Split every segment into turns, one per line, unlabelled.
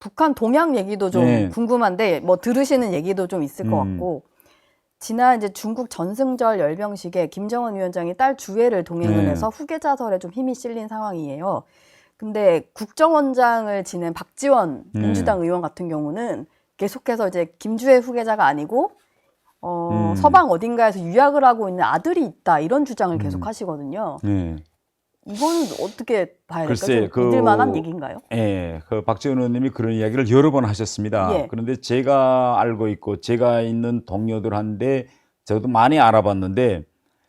북한 동향 얘기도 좀
네.
궁금한데 뭐 들으시는 얘기도 좀 있을 것
음.
같고 지난 이제 중국 전승절 열병식에 김정은 위원장이 딸 주애를 동행을
네.
해서 후계자설에 좀 힘이 실린 상황이에요. 근데 국정원장을 지낸 박지원
네.
민주당 의원 같은 경우는 계속해서 이제 김주애 후계자가 아니고 어,
음.
서방 어딘가에서 유학을 하고 있는 아들이 있다 이런 주장을
음.
계속 하시거든요.
네.
이거는 어떻게 봐야 될까요?
글쎄, 그-
믿을 만한 얘기인가요?
예, 그 박지원 의원님이 그런 이야기를 여러 번 하셨습니다.
예.
그런데 제가 알고 있고 제가 있는 동료들한테 저도 많이 알아봤는데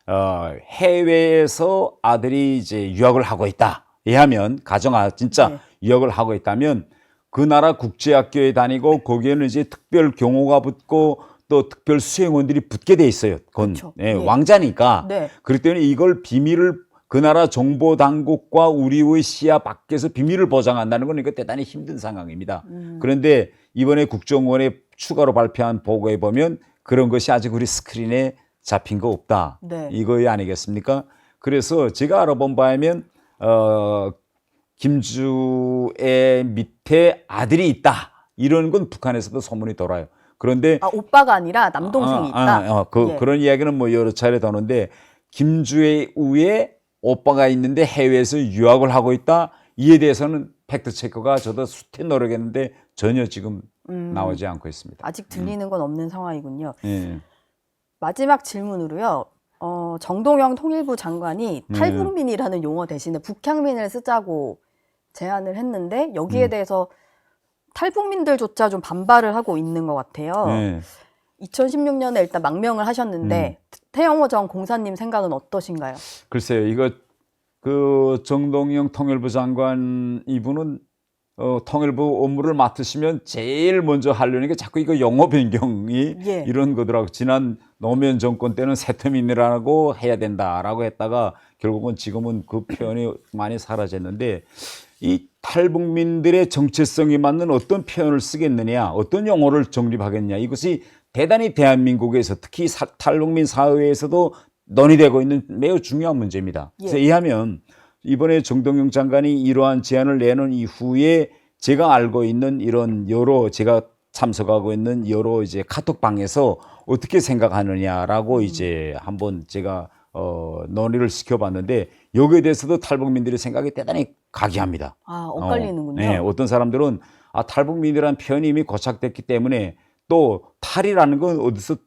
어, 해외에서 아들이 이제 유학을 하고 있다. 이하면 가정아 진짜
네.
유학을 하고 있다면 그 나라 국제학교에 다니고 거기에는 이제 특별 경호가 붙고 또 특별 수행원들이 붙게 돼 있어요. 그건
그쵸.
예,
예.
왕자니까.
네.
그렇기 때문에 이걸 비밀을 그 나라 정보 당국과 우리의 시야 밖에서 비밀을 보장한다는 건 이거 대단히 힘든 상황입니다.
음.
그런데 이번에 국정원에 추가로 발표한 보고에 보면 그런 것이 아직 우리 스크린에 잡힌 거 없다.
네.
이거 아니겠습니까? 그래서 제가 알아본 바에면 어 김주의 밑에 아들이 있다. 이런 건 북한에서도 소문이 돌아요. 그런데
아 오빠가 아니라 남동생이
아,
있다.
아, 아, 그,
예.
그런 이야기는 뭐 여러 차례 도는데 김주의 우에 오빠가 있는데 해외에서 유학을 하고 있다. 이에 대해서는 팩트 체크가 저도 수태 노력했는데 전혀 지금
음,
나오지 않고 있습니다.
아직 들리는 건 없는 상황이군요.
예.
마지막 질문으로요. 어, 정동영 통일부 장관이
네.
탈북민이라는 용어 대신에 북향민을 쓰자고 제안을 했는데 여기에
음.
대해서 탈북민들조차 좀 반발을 하고 있는 것 같아요.
예.
2016년에 일단 망명을 하셨는데
음.
태영호 전 공사님 생각은 어떠신가요?
글쎄요, 이거 그 정동영 통일부 장관 이분은 어, 통일부 업무를 맡으시면 제일 먼저 하려는 게 자꾸 이거 영어 변경이
예.
이런 거더라고. 지난 노무현 정권 때는 세터민이라고 해야 된다라고 했다가 결국은 지금은 그 표현이 많이 사라졌는데 이 탈북민들의 정체성에 맞는 어떤 표현을 쓰겠느냐, 어떤 용어를 정립하겠냐 이것이 대단히 대한민국에서 특히 사- 탈북민 사회에서도 논의되고 있는 매우 중요한 문제입니다. 그래서
예.
이하면 이번에 정동영 장관이 이러한 제안을 내놓은 이후에 제가 알고 있는 이런 여러 제가 참석하고 있는 여러 이제 카톡방에서 어떻게 생각하느냐라고 이제 한번 제가 어 논의를 시켜봤는데 여기에 대해서도 탈북민들의 생각이 대단히 각이합니다.
아, 엇갈리는군요.
어, 네, 어떤 사람들은 아, 탈북민이라는 표현이 이미 고착됐기 때문에 또 탈이라는 건 어디서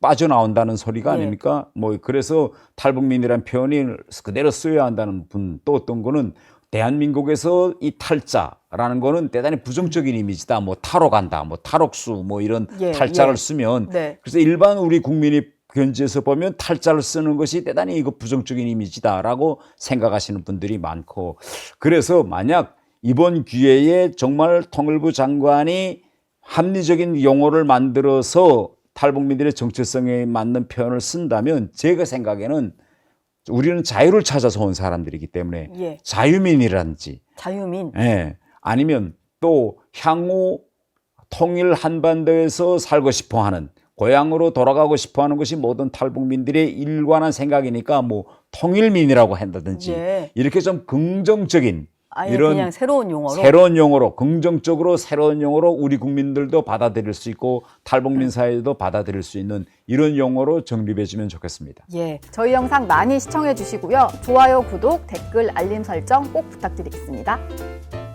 빠져나온다는 소리가
예.
아닙니까? 뭐 그래서 탈북민이라는 표현이 그대로 쓰여야 한다는 분 또 어떤 거는 대한민국에서 이 탈자라는 거는 대단히 부정적인 이미지다. 뭐 타로 간다. 뭐 탈옥수 뭐 이런
예,
탈자를
예.
쓰면
네.
그래서 일반 우리 국민이 견지에서 보면 탈자를 쓰는 것이 대단히 이거 부정적인 이미지다라고 생각하시는 분들이 많고 그래서 만약 이번 기회에 정말 통일부 장관이 합리적인 용어를 만들어서 탈북민들의 정체성에 맞는 표현을 쓴다면 제가 생각에는 우리는 자유를 찾아서 온 사람들이기 때문에
예.
자유민이라든지
자유민.
예. 아니면 또 향후 통일 한반도에서 살고 싶어 하는 고향으로 돌아가고 싶어 하는 것이 모든 탈북민들의 일관한 생각이니까 뭐 통일민이라고 한다든지
예.
이렇게 좀 긍정적인
아예
이런
그냥 새로운 용어로.
새로운 용어로 긍정적으로 새로운 용어로 우리 국민들도 받아들일 수 있고 탈북민 사회도 받아들일 수 있는 이런 용어로 정립해 주면 좋겠습니다.
예. 저희 영상 많이 시청해 주시고요. 좋아요, 구독, 댓글, 알림 설정 꼭 부탁드리겠습니다.